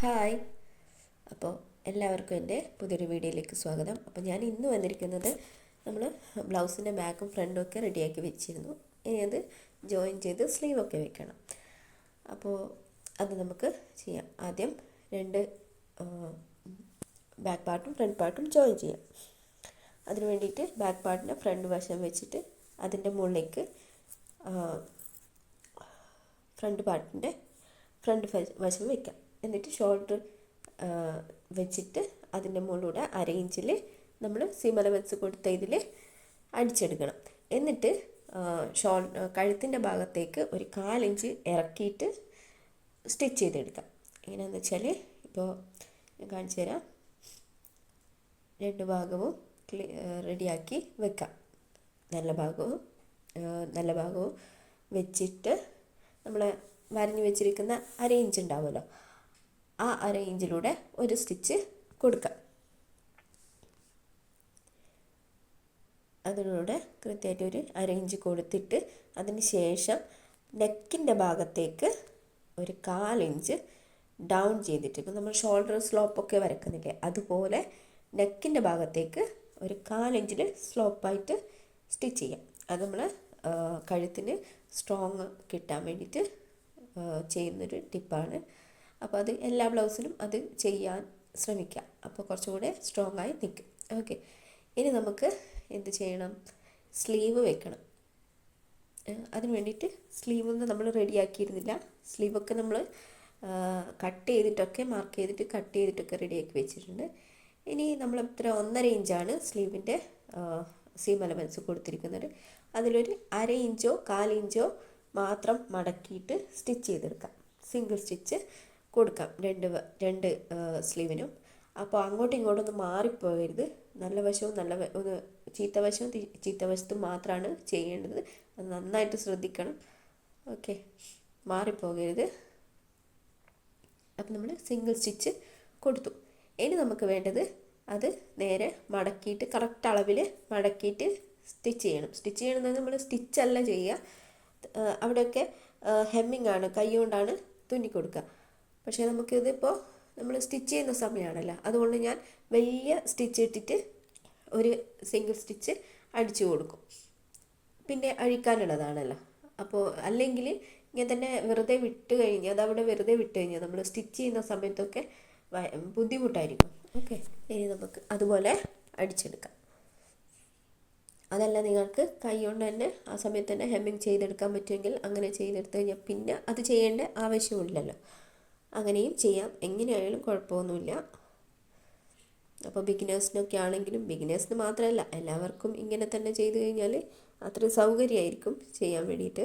Hi. അപ്പോൾ എല്ലാവർക്കും എന്റെ പുതിയൊരു വീഡിയോയിലേക്ക് സ്വാഗതം. അപ്പോൾ ഞാൻ ഇന്ന് വന്നിരിക്കുന്നത് നമ്മൾ ബ്ലൗസിന്റെ ബാക്കും ഫ്രണ്ടും ഒക്കെ റെഡിയാക്കി വെച്ചിരുന്നു. ഇനി അത് ജോയിൻ ചെയ്ത് സ്ലീവൊക്കെ വെക്കണം. അപ്പോൾ അത് നമുക്ക് ചെയ്യാം. ആദ്യം രണ്ട് ബാക്ക് പാർട്ടും ഫ്രണ്ട് പാർട്ടും ജോയിൻ ചെയ്യാം. അതിന് വേണ്ടിയിട്ട് ബാക്ക് പാർട്ടിന്റെ ഫ്രണ്ട് വശം വെച്ചിട്ട് അതിന്റെ മുകളിലേക്ക് ഫ്രണ്ട് പാർട്ടിന്റെ ഫ്രണ്ട് വശം വെക്കാം. എന്നിട്ട് ഷോൾഡർ വെച്ചിട്ട് അതിന്റെ മുകളിലൂടെ അര ഇഞ്ചിൽ നമ്മൾ സിമല വെച്ച് കൊടുത്ത ഇതിൽ അടിച്ചെടുക്കണം. എന്നിട്ട് ഷോൾ കഴുത്തിന്റെ ഭാഗത്തേക്ക് ഒരു കാലിഞ്ച് ഇറക്കിയിട്ട് സ്റ്റിച്ച് ചെയ്തെടുക്കാം. എങ്ങനെയാണെന്ന് വെച്ചാൽ ഇപ്പോൾ ഞാൻ കാണിച്ചു തരാം. രണ്ട് ഭാഗവും റെഡിയാക്കി വെക്കാം. നല്ല ഭാഗവും നല്ല ഭാഗവും വെച്ചിട്ട് നമ്മൾ വരഞ്ഞു വെച്ചിരിക്കുന്ന അര ഇഞ്ച് ഉണ്ടാവുമല്ലോ. ആ അര ഇഞ്ചിലൂടെ ഒരു സ്റ്റിച്ച് കൊടുക്കാം. അതിലൂടെ കൃത്യമായിട്ട് ഒരു അര ഇഞ്ച് കൊടുത്തിട്ട് അതിന് ശേഷം നെക്കിന്റെ ഭാഗത്തേക്ക് ഒരു കാലിഞ്ച് ഡൗൺ ചെയ്തിട്ട് ഇപ്പം നമ്മൾ ഷോൾഡർ സ്ലോപ്പൊക്കെ വരക്കുന്നില്ലേ അതുപോലെ നെക്കിന്റെ ഭാഗത്തേക്ക് ഒരു കാലിഞ്ചിൽ സ്ലോപ്പായിട്ട് സ്റ്റിച്ച് ചെയ്യാം. അത് നമ്മൾ കഴുത്തിന് സ്ട്രോങ് കിട്ടാൻ വേണ്ടിയിട്ട് ചെയ്യുന്നൊരു ടിപ്പാണ് അപ്പോൾ അത് എല്ലാ ബ്ലൗസിനും അത് ചെയ്യാൻ ശ്രമിക്കാം. അപ്പോൾ കുറച്ചുകൂടെ സ്ട്രോങ് ആയി നിൽക്കും. ഓക്കെ ഇനി നമുക്ക് എന്ത് ചെയ്യണം? സ്ലീവ് വെക്കണം. അതിന് വേണ്ടിയിട്ട് സ്ലീവൊന്നും നമ്മൾ റെഡിയാക്കിയിരുന്നില്ല സ്ലീവൊക്കെ നമ്മൾ കട്ട് ചെയ്തിട്ടൊക്കെ മാർക്ക് ചെയ്തിട്ട് കട്ട് ചെയ്തിട്ടൊക്കെ റെഡിയാക്കി വെച്ചിട്ടുണ്ട്. ഇനി നമ്മൾ ഇത്ര ഒന്നര ഇഞ്ചാണ് സ്ലീവിന്റെ സീം അലവൻസ് കൊടുത്തിരിക്കുന്നത്. അതിലൊരു അര ഇഞ്ചോ കാലിഞ്ചോ മാത്രം മടക്കിയിട്ട് സ്റ്റിച്ച് ചെയ്തെടുക്കാം. സിംഗിൾ സ്റ്റിച്ച് കൊടുക്കാം. രണ്ട് രണ്ട് സ്ലീവിനും. അപ്പോൾ അങ്ങോട്ടും ഇങ്ങോട്ടും ഒന്ന് മാറിപ്പോകരുത്. നല്ല വശവും നല്ല ഒന്ന് ചീത്ത വശവും ചീത്ത വശത്തും മാത്രമാണ് ചെയ്യേണ്ടത്. അത് നന്നായിട്ട് ശ്രദ്ധിക്കണം. ഓക്കെ. മാറിപ്പോകരുത്. അപ്പം നമ്മൾ സിംഗിൾ സ്റ്റിച്ച് കൊടുത്തു. ഇനി നമുക്ക് വേണ്ടത് അത് നേരെ മടക്കിയിട്ട് കറക്റ്റ് അളവിൽ മടക്കിയിട്ട് സ്റ്റിച്ച് ചെയ്യണം. സ്റ്റിച്ച് ചെയ്യണമെന്ന് നമ്മൾ സ്റ്റിച്ചല്ല ചെയ്യുക. അവിടെയൊക്കെ ഹെമ്മിങ് ആണ് കൈ കൊണ്ടാണ് തുന്നി കൊടുക്കുക. പക്ഷേ നമുക്കിതിപ്പോൾ നമ്മൾ സ്റ്റിച്ച് ചെയ്യുന്ന സമയമാണല്ലോ അതുകൊണ്ട് ഞാൻ വലിയ സ്റ്റിച്ച് ഇട്ടിട്ട് ഒരു സിംഗിൾ സ്റ്റിച്ച് അടിച്ചു കൊടുക്കും. പിന്നെ അഴിക്കാനുള്ളതാണല്ലോ. അപ്പോൾ അല്ലെങ്കിൽ ഇങ്ങനെ തന്നെ വെറുതെ വിട്ട് കഴിഞ്ഞാൽ അതവിടെ വെറുതെ വിട്ട് കഴിഞ്ഞാൽ നമ്മൾ സ്റ്റിച്ച് ചെയ്യുന്ന സമയത്തൊക്കെ ബുദ്ധിമുട്ടായിരിക്കും. ഓക്കെ. ഇനി നമുക്ക് അതുപോലെ അടിച്ചെടുക്കാം. അതല്ല നിങ്ങൾക്ക് കൈ കൊണ്ട് തന്നെ ആ സമയത്ത് തന്നെ ഹെമ്മിങ് ചെയ്തെടുക്കാൻ പറ്റുമെങ്കിൽ അങ്ങനെ ചെയ്തെടുത്ത് കഴിഞ്ഞാൽ പിന്നെ അത് ചെയ്യേണ്ട ആവശ്യമില്ലല്ലോ. അങ്ങനെയും ചെയ്യാം. എങ്ങനെയായാലും കുഴപ്പമൊന്നുമില്ല. അപ്പോൾ ബിഗിനേഴ്സിനൊക്കെ ആണെങ്കിലും ബിഗിനേഴ്സിന് മാത്രമല്ല എല്ലാവർക്കും ഇങ്ങനെ തന്നെ ചെയ്ത് കഴിഞ്ഞാൽ അത്ര സൗകര്യമായിരിക്കും ചെയ്യാൻ വേണ്ടിയിട്ട്.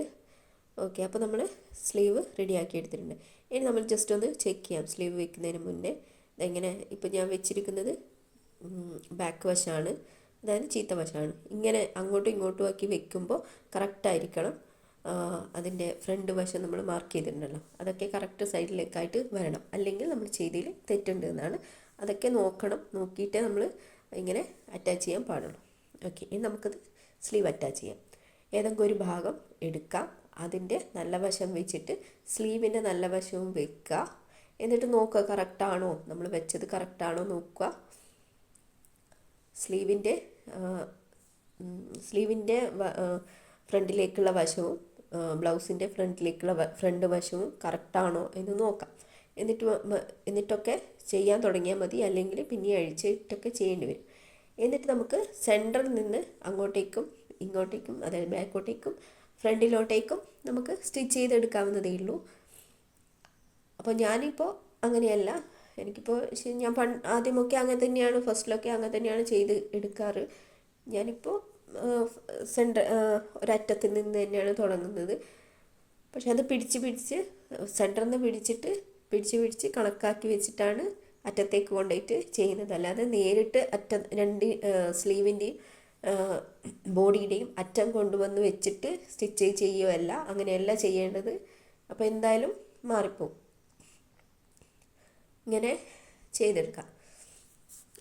ഓക്കെ അപ്പോൾ നമ്മൾ സ്ലീവ് റെഡി ആക്കി എടുത്തിട്ടുണ്ട്. ഇനി നമ്മൾ ജസ്റ്റ് ഒന്ന് ചെക്ക് ചെയ്യാം. സ്ലീവ് വെക്കുന്നതിന് മുന്നേ ഇതെങ്ങനെ ഇപ്പോൾ ഞാൻ വെച്ചിരിക്കുന്നത് ബാക്ക് വശമാണ് അതായത് ചീത്ത വശമാണ് ഇങ്ങനെ അങ്ങോട്ടും ഇങ്ങോട്ടും ആക്കി വെക്കുമ്പോൾ കറക്റ്റായിരിക്കണം അതിന്റെ ഫ്രണ്ട് വശം നമ്മൾ മാർക്ക് ചെയ്തിട്ടുണ്ടല്ലോ. അതൊക്കെ കറക്റ്റ് സൈഡിലേക്കായിട്ട് വരണം. അല്ലെങ്കിൽ നമ്മൾ ചെയ്തതിൽ തെറ്റുണ്ട് എന്നാണ്. അതൊക്കെ നോക്കണം. നോക്കിയിട്ടേ നമ്മൾ ഇങ്ങനെ അറ്റാച്ച് ചെയ്യാൻ പാടുള്ളൂ. ഓക്കെ ഇനി നമുക്കത് സ്ലീവ് അറ്റാച്ച് ചെയ്യാം. ഏതെങ്കിലും ഒരു ഭാഗം എടുക്കാം. അതിന്റെ നല്ല വശം വെച്ചിട്ട് സ്ലീവിന്റെ നല്ല വശവും വെക്കുക. എന്നിട്ട് നോക്കുക കറക്റ്റാണോ നമ്മൾ വെച്ചത് കറക്റ്റാണോ നോക്കുക. സ്ലീവിന്റെ സ്ലീവിന്റെ ഫ്രണ്ടിലേക്കുള്ള വശവും ബ്ലൗസിന്റെ ഫ്രണ്ടിലേക്കുള്ള ഫ്രണ്ട് വശവും കറക്റ്റാണോ എന്ന് നോക്കാം. എന്നിട്ട് എന്നിട്ടൊക്കെ ചെയ്യാൻ തുടങ്ങിയാൽ മതി. അല്ലെങ്കിൽ പിന്നെ അഴിച്ചിട്ടൊക്കെ ചെയ്യേണ്ടി വരും. എന്നിട്ട് നമുക്ക് സെന്ററിൽ നിന്ന് അങ്ങോട്ടേക്കും ഇങ്ങോട്ടേക്കും അതായത് ബാക്കോട്ടേക്കും ഫ്രണ്ടിലോട്ടേക്കും നമുക്ക് സ്റ്റിച്ച് ചെയ്തെടുക്കാവുന്നതേ ഉള്ളൂ. അപ്പോൾ ഞാനിപ്പോൾ അങ്ങനെയല്ല. എനിക്കിപ്പോൾ ഞാൻ പണ്ട് ആദ്യമൊക്കെ അങ്ങനെ തന്നെയാണ് ഫസ്റ്റിലൊക്കെ അങ്ങനെ തന്നെയാണ് ചെയ്ത് എടുക്കാറ്. ഞാനിപ്പോൾ സെന്റർ ഒരറ്റത്തിൽ നിന്ന് തന്നെയാണ് തുടങ്ങുന്നത്. പക്ഷെ അത് പിടിച്ച് പിടിച്ച് സെന്ററിൽ നിന്ന് പിടിച്ചിട്ട് പിടിച്ച് പിടിച്ച് കണക്കാക്കി വെച്ചിട്ടാണ് അറ്റത്തേക്ക് കൊണ്ടുപോയിട്ട് ചെയ്യുന്നത്. അല്ലാതെ നേരിട്ട് അറ്റം രണ്ട് സ്ലീവിന്റെയും ബോഡിയുടെയും അറ്റം കൊണ്ടുവന്ന് വെച്ചിട്ട് സ്റ്റിച്ച് ചെയ്യുകയല്ല അങ്ങനെയല്ല ചെയ്യേണ്ടത്. അപ്പോൾ എന്തായാലും മാറിപ്പോവും. ഇങ്ങനെ ചെയ്തെടുക്കാം.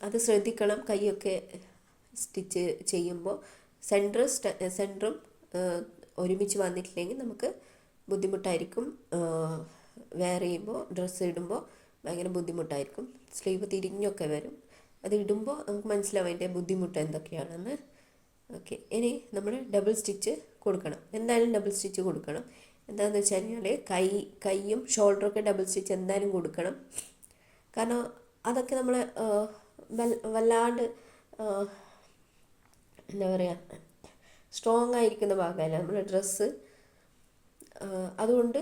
അത് ശ്രദ്ധിക്കണം കൈയൊക്കെ സ്റ്റിച്ച് ചെയ്യുമ്പോൾ. സെന്റർ സെന്ററും ഒരുമിച്ച് വന്നിട്ടില്ലെങ്കിൽ നമുക്ക് ബുദ്ധിമുട്ടായിരിക്കും. വെയർ ചെയ്യുമ്പോൾ ഡ്രസ്സ് ഇടുമ്പോൾ ഭയങ്കര ബുദ്ധിമുട്ടായിരിക്കും. സ്ലീവ് തിരിഞ്ഞൊക്കെ വരും. അത് ഇടുമ്പോൾ നമുക്ക് മനസ്സിലാവും അതിന്റെ ബുദ്ധിമുട്ട് എന്തൊക്കെയാണെന്ന്. ഓക്കെ ഇനി നമ്മൾ ഡബിൾ സ്റ്റിച്ച് കൊടുക്കണം. എന്തായാലും ഡബിൾ സ്റ്റിച്ച് കൊടുക്കണം. എന്താണെന്ന് വെച്ച് കഴിഞ്ഞാൽ കൈ കൈയും ഷോൾഡറൊക്കെ ഡബിൾ സ്റ്റിച്ച് എന്തായാലും കൊടുക്കണം. കാരണം അതൊക്കെ നമ്മൾ വല്ലാണ്ട് എന്താ പറയുക സ്ട്രോങ് ആയിരിക്കുന്ന ഭാഗമല്ല നമ്മുടെ ഡ്രസ്സ് അതുകൊണ്ട്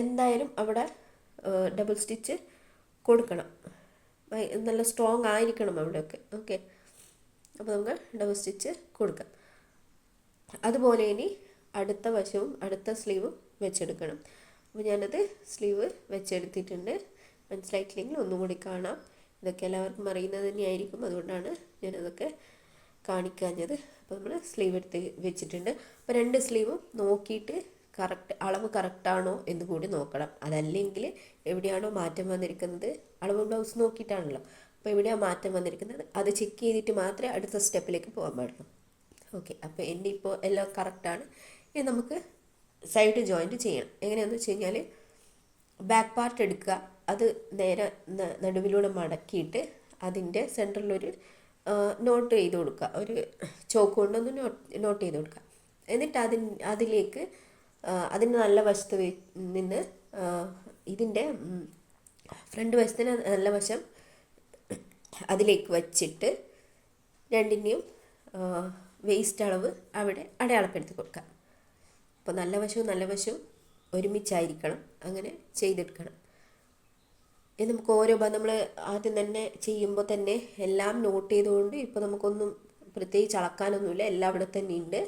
എന്തായാലും അവിടെ ഡബിൾ സ്റ്റിച്ച് കൊടുക്കണം. നല്ല സ്ട്രോങ് ആയിരിക്കണം അവിടെയൊക്കെ. ഓക്കെ അപ്പോൾ നമുക്ക് ഡബിൾ സ്റ്റിച്ച് കൊടുക്കാം. അതുപോലെ ഇനി അടുത്ത വശവും അടുത്ത സ്ലീവും വെച്ചെടുക്കണം. അപ്പോൾ ഞാനത് സ്ലീവ് വെച്ചെടുത്തിട്ടുണ്ട്. മനസ്സിലായിട്ടില്ലെങ്കിൽ ഒന്നും കൂടി കാണാം. ഇതൊക്കെ എല്ലാവർക്കും അറിയുന്നത് തന്നെയായിരിക്കും. അതുകൊണ്ടാണ് ഞാനതൊക്കെ കാണിക്കാഞ്ഞത്. അപ്പോൾ നമ്മൾ സ്ലീവ് എടുത്ത് വെച്ചിട്ടുണ്ട്. അപ്പോൾ രണ്ട് സ്ലീവും നോക്കിയിട്ട് കറക്റ്റ് അളവ് കറക്റ്റാണോ എന്ന് കൂടി നോക്കണം. അതല്ലെങ്കിൽ എവിടെയാണോ മാറ്റം വന്നിരിക്കുന്നത് അളവ് ബ്ലൗസ് നോക്കിയിട്ടാണല്ലോ. അപ്പോൾ എവിടെയാണ് മാറ്റം വന്നിരിക്കുന്നത് അത് ചെക്ക് ചെയ്തിട്ട് മാത്രമേ അടുത്ത സ്റ്റെപ്പിലേക്ക് പോകാൻ പാടുള്ളൂ. ഓക്കെ അപ്പോൾ എന്റെ ഇപ്പോൾ എല്ലാം കറക്റ്റാണ് ഇനി നമുക്ക് സൈഡ് ജോയിന്റ് ചെയ്യണം. എങ്ങനെയാണെന്ന് വെച്ച് കഴിഞ്ഞാൽ ബാക്ക് പാർട്ട് എടുക്കുക. അത് നേരെ നടുവിലൂടെ മടക്കിയിട്ട് അതിന്റെ സെന്ററിലൊരു നോട്ട് ചെയ്ത് കൊടുക്കുക. ഒരു ചോക്ക് കൊണ്ടൊന്ന് നോട്ട് നോട്ട് ചെയ്ത് കൊടുക്കുക. എന്നിട്ട് അതിൻ അതിലേക്ക് അതിന് നല്ല വശത്ത് നിന്ന് ഇതിന്റെ ഫ്രണ്ട് വശത്തിന് നല്ല വശം അതിലേക്ക് വച്ചിട്ട് രണ്ടിന്റെയും വേസ്റ്റ് അളവ് അവിടെ അടയാളപ്പെടുത്തി കൊടുക്കുക. അപ്പോൾ നല്ല വശവും നല്ല വശവും ഒരുമിച്ചായിരിക്കണം. അങ്ങനെ ചെയ്തെടുക്കണം. ഇത് നമുക്ക് ഓരോ നമ്മൾ ആദ്യം തന്നെ ചെയ്യുമ്പോൾ തന്നെ എല്ലാം നോട്ട് ചെയ്തുകൊണ്ട് ഇപ്പോൾ നമുക്കൊന്നും പ്രത്യേകിച്ച് അളക്കാനൊന്നുമില്ല. എല്ലാം അവിടെ തന്നെ ഉണ്ട്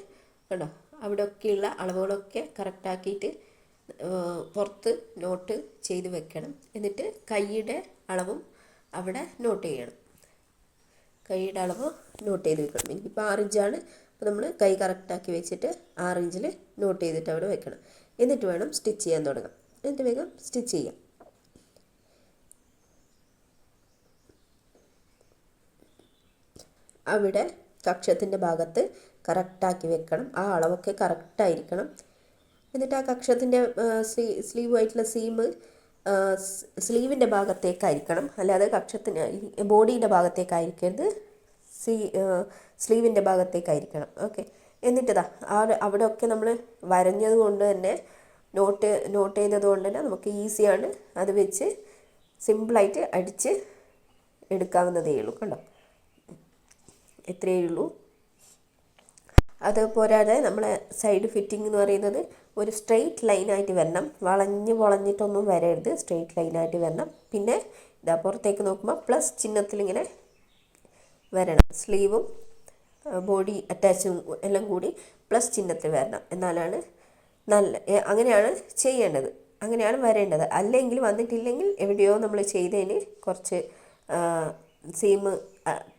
കണ്ടോ? അവിടെയൊക്കെയുള്ള അളവുകളൊക്കെ കറക്റ്റാക്കിയിട്ട് പുറത്ത് നോട്ട് ചെയ്ത് വെക്കണം. എന്നിട്ട് കൈയുടെ അളവും അവിടെ നോട്ട് ചെയ്യണം. കൈയുടെ അളവ് നോട്ട് ചെയ്ത് വെക്കണം. എനിക്കിപ്പോൾ ആറ് ഇഞ്ചാണ് അപ്പോൾ നമ്മൾ കൈ കറക്റ്റാക്കി വെച്ചിട്ട് ആറ് ഇഞ്ചിൽ നോട്ട് ചെയ്തിട്ട് അവിടെ വെക്കണം. എന്നിട്ട് വേണം സ്റ്റിച്ച് ചെയ്യാൻ തുടങ്ങാം. എന്നിട്ട് വേഗം സ്റ്റിച്ച് ചെയ്യാം. അവിടെ കക്ഷത്തിന്റെ ഭാഗത്ത് കറക്റ്റാക്കി വെക്കണം. ആ അളവൊക്കെ കറക്റ്റായിരിക്കണം. എന്നിട്ട് ആ കക്ഷത്തിന്റെ സ്ലീവ് ആയിട്ടുള്ള സീം സ്ലീവിന്റെ ഭാഗത്തേക്കായിരിക്കണം. അല്ലാതെ കക്ഷത്തിന് ബോഡിയുടെ ഭാഗത്തേക്കായിരിക്കരുത്. സീ സ്ലീവിന്റെ ഭാഗത്തേക്കായിരിക്കണം. ഓക്കെ. എന്നിട്ടതാ ആ അവിടെയൊക്കെ നമ്മൾ വരഞ്ഞത് കൊണ്ട് തന്നെ നോട്ട് നോട്ട് ചെയ്തത് കൊണ്ട് തന്നെ നമുക്ക് ഈസിയാണ് അത് വെച്ച് സിമ്പിളായിട്ട് അടിച്ച് എടുക്കാവുന്നതേ ഉള്ളൂ. കണ്ടോ? എത്രയേ ഉള്ളൂ. അത് പോരാതെ നമ്മളെ സൈഡ് ഫിറ്റിംഗ് എന്ന് പറയുന്നത് ഒരു സ്ട്രെയിറ്റ് ലൈനായിട്ട് വരണം. വളഞ്ഞ് വളഞ്ഞിട്ടൊന്നും വരരുത്. സ്ട്രെയിറ്റ് ലൈനായിട്ട് വരണം. പിന്നെ ഇതാ പുറത്തേക്ക് നോക്കുമ്പോൾ പ്ലസ് ചിഹ്നത്തിലിങ്ങനെ വരണം. സ്ലീവും ബോഡി അറ്റാച്ചും എല്ലാം കൂടി പ്ലസ് ചിഹ്നത്തിൽ വരണം. എന്നാലാണ് നല്ല അങ്ങനെയാണ് ചെയ്യേണ്ടത്. അങ്ങനെയാണ് വരേണ്ടത്. അല്ലെങ്കിൽ വന്നിട്ടില്ലെങ്കിൽ എവിടെയോ നമ്മൾ ചെയ്തതിന് കുറച്ച് സീം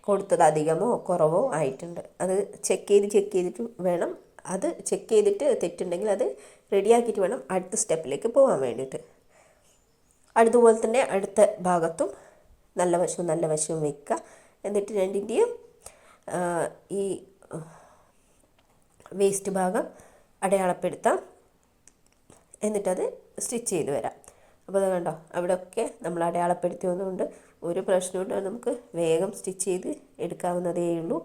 കൊടുത്തത് അധികമോ കുറവോ ആയിട്ടുണ്ട്. അത് ചെക്ക് ചെയ്ത് ചെക്ക് ചെയ്തിട്ട് വേണം. അത് ചെക്ക് ചെയ്തിട്ട് തെറ്റുണ്ടെങ്കിൽ അത് റെഡിയാക്കിയിട്ട് വേണം അടുത്ത സ്റ്റെപ്പിലേക്ക് പോകാൻ വേണ്ടിയിട്ട്. അതുപോലെ തന്നെ അടുത്ത ഭാഗത്തും നല്ല വശവും നല്ല വശവും വെക്കുക. എന്നിട്ട് രണ്ടിന്റെയും ഈ വേസ്റ്റ് ഭാഗം അടയാളപ്പെടുത്താം. എന്നിട്ടത് സ്റ്റിച്ച് ചെയ്ത് വരാം. അപ്പോൾ അത് കണ്ടോ അവിടെയൊക്കെ നമ്മൾ അടയാളപ്പെടുത്തി അടയാളപ്പെടുത്തിയതുകൊണ്ട് ഒരു പ്രശ്നമുണ്ട് നമുക്ക് വേഗം സ്റ്റിച്ച് ചെയ്ത് എടുക്കാവുന്നതേ ഉള്ളൂ.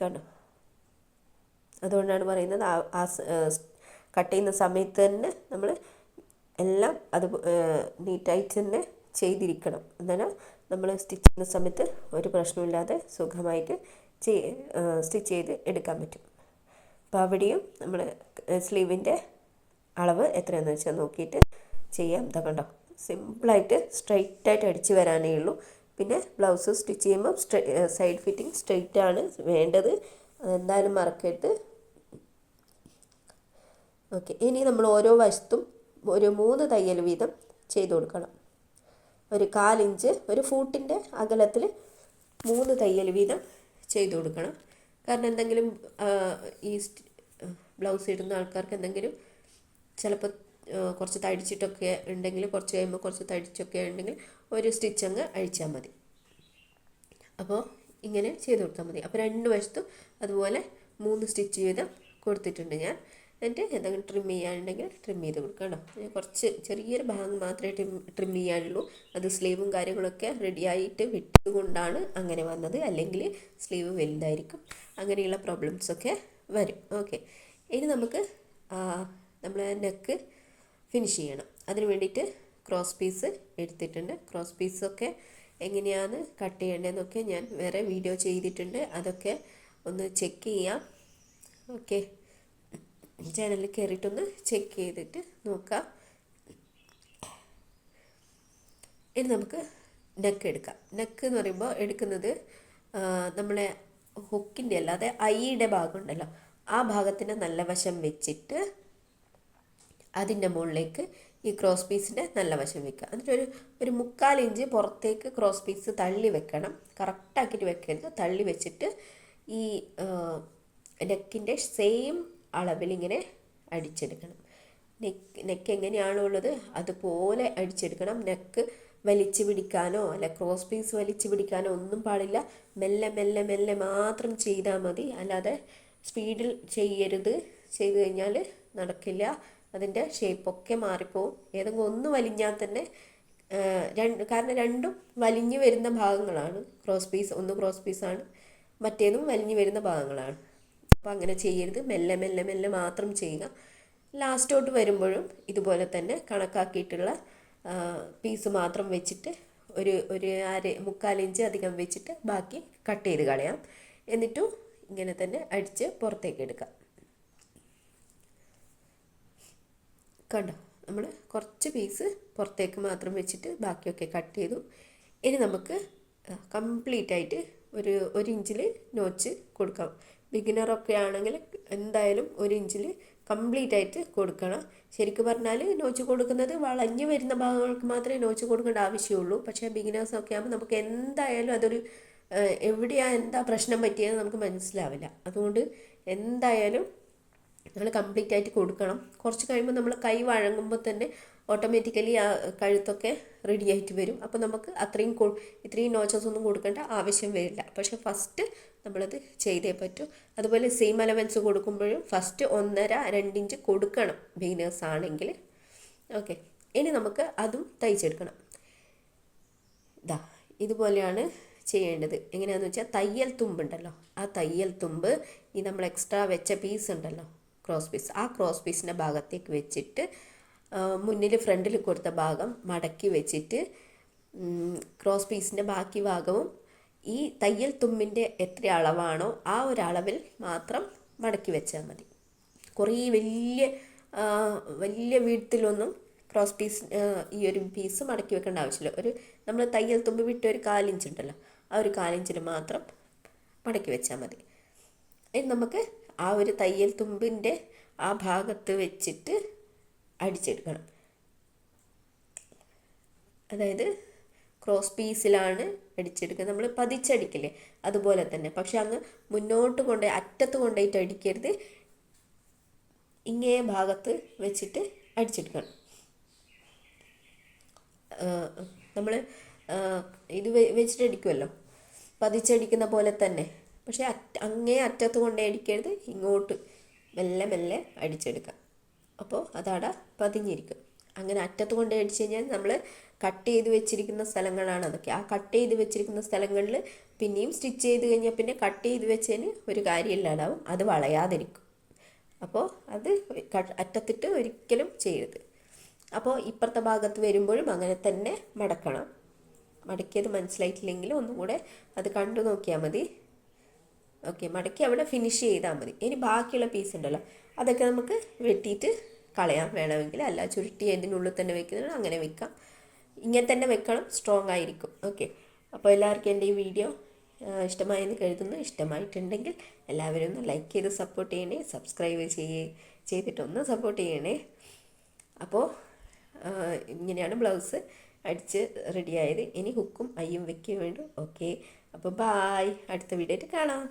കണ്ടോ? അതുകൊണ്ടാണ് പറയുന്നത് ആ കട്ട് ചെയ്യുന്ന സമയത്ത് തന്നെ നമ്മൾ എല്ലാം അത് നീറ്റായിട്ട് തന്നെ ചെയ്തിരിക്കണം. എന്നാൽ നമ്മൾ സ്റ്റിച്ച് ചെയ്യുന്ന സമയത്ത് ഒരു പ്രശ്നമില്ലാതെ സുഖമായിട്ട് സ്റ്റിച്ച് ചെയ്ത് എടുക്കാൻ പറ്റും. അപ്പോൾ അവിടെയും നമ്മൾ സ്ലീവിന്റെ അളവ് എത്രയാണെന്ന് വെച്ചാൽ നോക്കിയിട്ട് ചെയ്യാം. ഇതാ കണ്ടോ. സിമ്പിളായിട്ട് സ്ട്രെയിറ്റായിട്ട് അടിച്ച് വരാനേ ഉള്ളൂ. പിന്നെ ബ്ലൗസ് സ്റ്റിച്ച് ചെയ്യുമ്പോൾ സൈഡ് ഫിറ്റിംഗ് സ്ട്രെയിറ്റ് ആണ് വേണ്ടത്. അതെന്തായാലും മറക്കരുത്. ഓക്കെ ഇനി നമ്മൾ ഓരോ വശത്തും ഒരു മൂന്ന് തയ്യൽ വീതം ചെയ്ത് കൊടുക്കണം. ഒരു കാലിഞ്ച് ഒരു ഫൂട്ടിന്റെ അകലത്തിൽ മൂന്ന് തയ്യൽ വീതം ചെയ്ത് കൊടുക്കണം. കാരണം എന്തെങ്കിലും ഈ ബ്ലൗസ് ഇടുന്ന ആൾക്കാർക്ക് എന്തെങ്കിലും ചിലപ്പോൾ കുറച്ച് തടിച്ചിട്ടൊക്കെ ഉണ്ടെങ്കിൽ കുറച്ച് കഴിയുമ്പോൾ കുറച്ച് തടിച്ചൊക്കെ ഉണ്ടെങ്കിൽ ഒരു സ്റ്റിച്ച് അങ്ങ് അഴിച്ചാൽ മതി. അപ്പോൾ ഇങ്ങനെ ചെയ്ത് കൊടുത്താൽ മതി. അപ്പോൾ രണ്ട് വശത്തും അതുപോലെ മൂന്ന് സ്റ്റിച്ച് വീതം കൊടുത്തിട്ടുണ്ട് ഞാൻ. എന്നിട്ട് എന്തെങ്കിലും ട്രിം ചെയ്യാനുണ്ടെങ്കിൽ ട്രിം ചെയ്ത് കൊടുക്കുക കേട്ടോ. കുറച്ച് ചെറിയൊരു ഭാഗം മാത്രമേ ട്രിം ട്രിം ചെയ്യാനുള്ളൂ. അത് സ്ലീവും കാര്യങ്ങളൊക്കെ റെഡിയായിട്ട് വിട്ടുകൊണ്ടാണ് അങ്ങനെ വന്നത്. അല്ലെങ്കിൽ സ്ലീവ് വലുതായിരിക്കും. അങ്ങനെയുള്ള പ്രോബ്ലംസൊക്കെ വരും. ഓക്കെ ഇനി നമുക്ക് നമ്മൾ നെക്ക് ഫിനിഷ് ചെയ്യണം. അതിന് വേണ്ടിയിട്ട് ക്രോസ് പീസ് എടുത്തിട്ടുണ്ട്. ക്രോസ് പീസൊക്കെ എങ്ങനെയാണ് കട്ട് ചെയ്യേണ്ടതെന്നൊക്കെ ഞാൻ വേറെ വീഡിയോ ചെയ്തിട്ടുണ്ട്. അതൊക്കെ ഒന്ന് ചെക്ക് ചെയ്യാം. ഓക്കെ ചാനലിൽ കയറിയിട്ടൊന്ന് ചെക്ക് ചെയ്തിട്ട് നോക്കാം. ഇനി നമുക്ക് നെക്ക് എടുക്കാം. നെക്ക് എന്ന് പറയുമ്പോൾ എടുക്കുന്നത് നമ്മളെ ഹുക്കിന്റെ അല്ലാതെ ഐയുടെ ഭാഗം ഉണ്ടല്ലോ. ആ ഭാഗത്തിന്റെ നല്ല വശം വെച്ചിട്ട് അതിന്റെ മുകളിലേക്ക് ഈ ക്രോസ് പീസിന്റെ നല്ല വശം വെക്കുക. എന്നിട്ട് ഒരു മുക്കാൽ ഇഞ്ച് പുറത്തേക്ക് ക്രോസ് പീസ് തള്ളി വെക്കണം. കറക്റ്റാക്കിയിട്ട് വെക്കരുത്. തള്ളി വെച്ചിട്ട് ഈ നെക്കിന്റെ സെയിം അളവിൽ ഇങ്ങനെ അടിച്ചെടുക്കണം. നെക്ക് നെക്ക് എങ്ങനെയാണോ ഉള്ളത് അതുപോലെ അടിച്ചെടുക്കണം. നെക്ക് വലിച്ചു പിടിക്കാനോ അല്ല ക്രോസ് പീസ് വലിച്ചു പിടിക്കാനോ ഒന്നും പാടില്ല. മെല്ലെ മെല്ലെ മെല്ലെ മാത്രം ചെയ്താൽ മതി. അല്ലാതെ സ്പീഡിൽ ചെയ്യരുത്. ചെയ്തു കഴിഞ്ഞാൽ നടക്കില്ല. അതിന്റെ ഷേപ്പൊക്കെ മാറിപ്പോവും. ഏതെങ്കിലും ഒന്ന് വലിഞ്ഞാൽ തന്നെ രണ്ട് കാരണം രണ്ടും വലിഞ്ഞു വരുന്ന ഭാഗങ്ങളാണ്. ക്രോസ് പീസ് ഒന്ന് ക്രോസ് പീസാണ് മറ്റേതും വലിഞ്ഞു വരുന്ന ഭാഗങ്ങളാണ്. അപ്പോൾ അങ്ങനെ ചെയ്യരുത്. മെല്ലെ മെല്ലെ മെല്ലെ മാത്രം ചെയ്യുക. ലാസ്റ്റോട്ട് വരുമ്പോഴും ഇതുപോലെ തന്നെ കണക്കാക്കിയിട്ടുള്ള പീസ് മാത്രം വെച്ചിട്ട് ഒരു ഒരു അര മുക്കാലിഞ്ച് അധികം വെച്ചിട്ട് ബാക്കി കട്ട് ചെയ്ത് കളയാം. എന്നിട്ടും ഇങ്ങനെ തന്നെ അടിച്ച് പുറത്തേക്ക് എടുക്കാം കണ്ടോ? നമ്മൾ കുറച്ച് പീസ് പുറത്തേക്ക് മാത്രം വെച്ചിട്ട് ബാക്കിയൊക്കെ കട്ട് ചെയ്തു. ഇനി നമുക്ക് കംപ്ലീറ്റ് ആയിട്ട് ഒരു ഒരു ഇഞ്ചിൽ നോച്ച് കൊടുക്കാം. ബിഗിനറൊക്കെ ആണെങ്കിൽ എന്തായാലും ഒരു ഇഞ്ചിൽ കംപ്ലീറ്റ് ആയിട്ട് കൊടുക്കണം. ശരിക്കും പറഞ്ഞാൽ നോച്ച് കൊടുക്കുന്നത് വളഞ്ഞു വരുന്ന ഭാഗങ്ങൾക്ക് മാത്രമേ നോച്ച് കൊടുക്കേണ്ട ആവശ്യമുള്ളൂ. പക്ഷേ ബിഗിനേഴ്സൊക്കെ ആകുമ്പോൾ നമുക്ക് എന്തായാലും അതൊരു എവിടെയാണ് എന്താ പ്രശ്നം പറ്റിയത് നമുക്ക് മനസ്സിലാവില്ല. അതുകൊണ്ട് എന്തായാലും നമ്മൾ കംപ്ലീറ്റ് ആയിട്ട് കൊടുക്കണം. കുറച്ച് കഴിയുമ്പോൾ നമ്മൾ കൈ വഴങ്ങുമ്പോൾ തന്നെ ഓട്ടോമാറ്റിക്കലി ആ കഴുത്തൊക്കെ റെഡി ആയിട്ട് വരും. അപ്പോൾ നമുക്ക് അത്രയും ഇത്രയും നോച്ചസ് ഒന്നും കൊടുക്കേണ്ട ആവശ്യം വരില്ല. പക്ഷെ ഫസ്റ്റ് നമ്മളത് ചെയ്തേ പറ്റൂ. അതുപോലെ സെയിം അലവൻസ് കൊടുക്കുമ്പോഴും ഫസ്റ്റ് ഒന്നര രണ്ടിഞ്ച് കൊടുക്കണം ബീനേഴ്സ് ആണെങ്കിൽ ഓക്കെ ഇനി നമുക്ക് അതും തയ്ച്ചെടുക്കണം. ഇതാ ഇതുപോലെയാണ് ചെയ്യേണ്ടത്. എങ്ങനെയാണെന്ന് വെച്ചാൽ തയ്യൽ തുമ്പുണ്ടല്ലോ ആ തയ്യൽ തുമ്പ് ഈ നമ്മൾ എക്സ്ട്രാ വെച്ച പീസ് ഉണ്ടല്ലോ. ക്രോസ് പീസ് ആ ക്രോസ് പീസിന്റെ ഭാഗത്തേക്ക് വെച്ചിട്ട് മുന്നിൽ ഫ്രണ്ടിൽ കൊടുത്ത ഭാഗം മടക്കി വെച്ചിട്ട് ക്രോസ് പീസിന്റെ ബാക്കി ഭാഗവും ഈ തയ്യൽ തുമ്പിന്റെ എത്ര അളവാണോ ആ ഒരു അളവിൽ മാത്രം മടക്കി വെച്ചാൽ മതി. കുറേ വലിയ വലിയ വീട്ടിലൊന്നും ക്രോസ് പീസ് ഈ ഒരു പീസ് മടക്കി വെക്കേണ്ട ആവശ്യമില്ല. ഒരു നമ്മൾ തയ്യൽ തുമ്പ് വിട്ട് ഒരു കാലിഞ്ച് ഉണ്ടല്ലോ ആ ഒരു കാലിഞ്ചിൽ മാത്രം മടക്കി വെച്ചാൽ മതി. ഇനി നമുക്ക് ആ ഒരു തയ്യൽ തുമ്പിന്റെ ആ ഭാഗത്ത് വെച്ചിട്ട് അടിച്ചെടുക്കണം. അതായത് ക്രോസ് പീസിലാണ് അടിച്ചെടുക്കുക. നമ്മൾ പതിച്ചടിക്കില്ലേ? അതുപോലെ തന്നെ. പക്ഷെ അങ്ങ് മുന്നോട്ട് കൊണ്ടു അറ്റത്ത് കൊണ്ടുപോയിട്ട് അടിക്കരുത്. ഇങ്ങേ ഭാഗത്ത് വെച്ചിട്ട് അടിച്ചെടുക്കണം. നമ്മൾ ഇത് വെച്ചിട്ട് അടിക്കുമല്ലോ? പതിച്ചടിക്കുന്ന പോലെ തന്നെ. പക്ഷേ അറ്റ അങ്ങേ അറ്റത്ത് കൊണ്ടേ അടിക്കരുത് ഇങ്ങോട്ട് മെല്ലെ മെല്ലെ അടിച്ചെടുക്കാം അപ്പോൾ അതവിടെ പതിഞ്ഞിരിക്കും. അങ്ങനെ അറ്റത്ത് കൊണ്ട് അടിച്ചു കഴിഞ്ഞാൽ നമ്മൾ കട്ട് ചെയ്ത് വെച്ചിരിക്കുന്ന സ്ഥലങ്ങളാണ് അതൊക്കെ. ആ കട്ട് ചെയ്ത് വെച്ചിരിക്കുന്ന സ്ഥലങ്ങളിൽ പിന്നെയും സ്റ്റിച്ച് ചെയ്ത് കഴിഞ്ഞാൽ പിന്നെ കട്ട് ചെയ്ത് വെച്ചതിന് ഒരു കാര്യമില്ലാതാവും അത് വളയാതിരിക്കും. അപ്പോൾ അത് അറ്റത്തിട്ട് ഒരിക്കലും ചെയ്യരുത്. അപ്പോൾ ഇപ്പുറത്തെ ഭാഗത്ത് വരുമ്പോഴും അങ്ങനെ തന്നെ മടക്കണം. മടക്കിയത് മനസ്സിലായിട്ടില്ലെങ്കിൽ ഒന്നും കൂടെ അത് കണ്ടു നോക്കിയാൽ മതി. ഓക്കെ മടക്കി അവിടെ ഫിനിഷ് ചെയ്താൽ മതി. ഇനി ബാക്കിയുള്ള പീസ് ഉണ്ടല്ലോ അതൊക്കെ നമുക്ക് വെട്ടിയിട്ട് കളയാം. വേണമെങ്കിൽ അല്ല ചുരുട്ടി അതിനുള്ളിൽ തന്നെ വെക്കുന്നതാണ് അങ്ങനെ വെക്കാം. ഇങ്ങനെ തന്നെ വെക്കണം സ്ട്രോങ് ആയിരിക്കും. ഓക്കെ അപ്പോൾ എല്ലാവർക്കും എന്റെ ഈ വീഡിയോ ഇഷ്ടമായെന്ന് കരുതുന്നു. ഇഷ്ടമായിട്ടുണ്ടെങ്കിൽ എല്ലാവരും ഒന്ന് ലൈക്ക് ചെയ്ത് സപ്പോർട്ട് ചെയ്യണേ സബ്സ്ക്രൈബ് ചെയ്യേ ചെയ്തിട്ടൊന്ന് സപ്പോർട്ട് ചെയ്യണേ. അപ്പോൾ ഇങ്ങനെയാണ് ബ്ലൗസ് അടിച്ച് റെഡിയായത് ഇനി ഹുക്കും അയ്യും വെക്കുകയും വേണ്ടു. ഓക്കെ അപ്പോൾ ബായ് അടുത്ത വീഡിയോ ആയിട്ട് കാണാം.